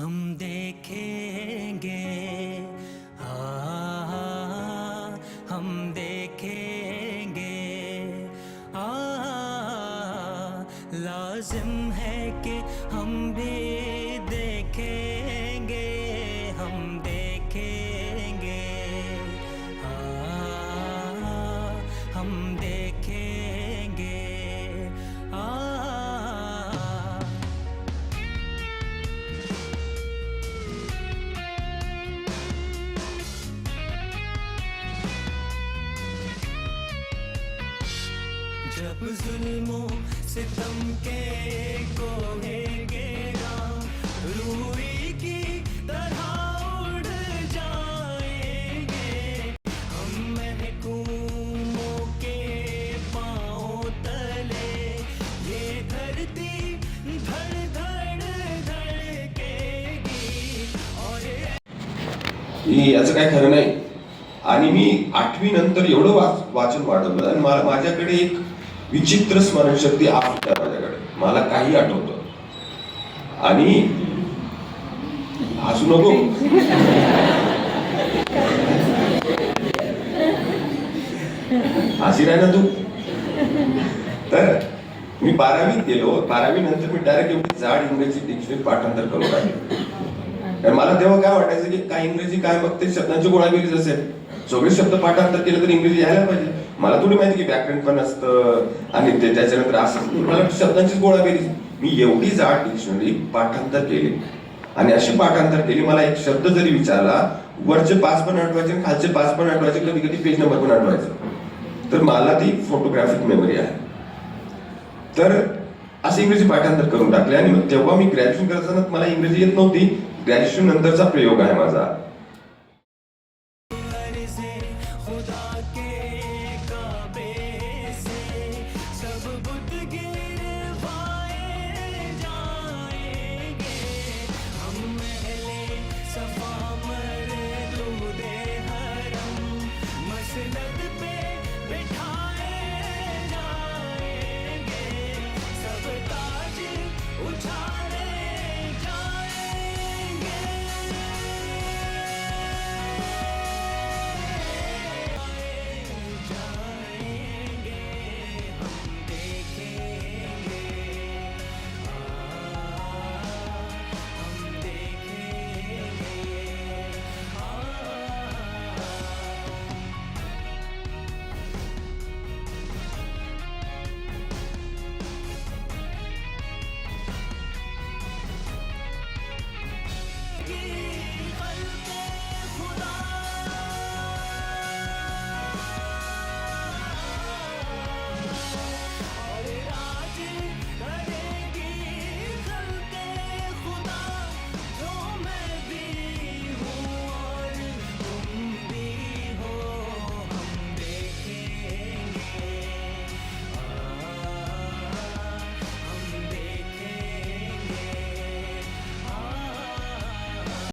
हम देखेंगे। आ, हम देखेंगे। आ, लाजिम है कि हम भी देखेंगे जब जुल्मों सितम के कोहेंगे राम रूई की तरह उड़ जाएंगे। हम महकूमों के पाँव तले ये धरती धड़ धड़ धड़केगी। और याचं काय खरं नाही. आणि मी आठवी नंतर एवढं वाच वाचन वाढवलं. आणि मला माझ्याकडे एक विचित्र स्मरणशक्ती आहे माझ्याकडे. मला काही आठवतं. आणि हसू नको. हसी राही ना तू. तर मी बारावीत गेलो. बारावी नंतर मी डायरेक्ट एवढी जाड इंग्रजी डिक्शनरी पाठांतर करून टाकली. मला तेव्हा काय वाटायचं की काय इंग्रजी काय बघते शब्दांची गोळाबेरीज असेल. चोवीस शब्द पाठांतर केलं तर इंग्रजी यायला पाहिजे. मला थोडी माहिती की व्याकरण पण असतं आणि ते त्याच्यानंतर असं मला शब्दांचीच केली. मी एवढी जाड डिक्शनरी पाठांतर केली. आणि अशी पाठांतर केली मला एक शब्द जरी विचारला वरचे पाच पण आठवायचे खालचे पाच पण आठवायचे कधी कधी पेज नंबर पण आठवायचं. तर मला ती फोटोग्राफिक मेमरी आहे. तर असं इंग्रजी पाठांतर करून टाकले आणि मग तेव्हा मी ग्रॅज्युएशन करताना मला इंग्रजी येत नव्हती. ग्रॅज्युएशन नंतरचा प्रयोग आहे माझा. से खुदा के काबे से सब बुत गए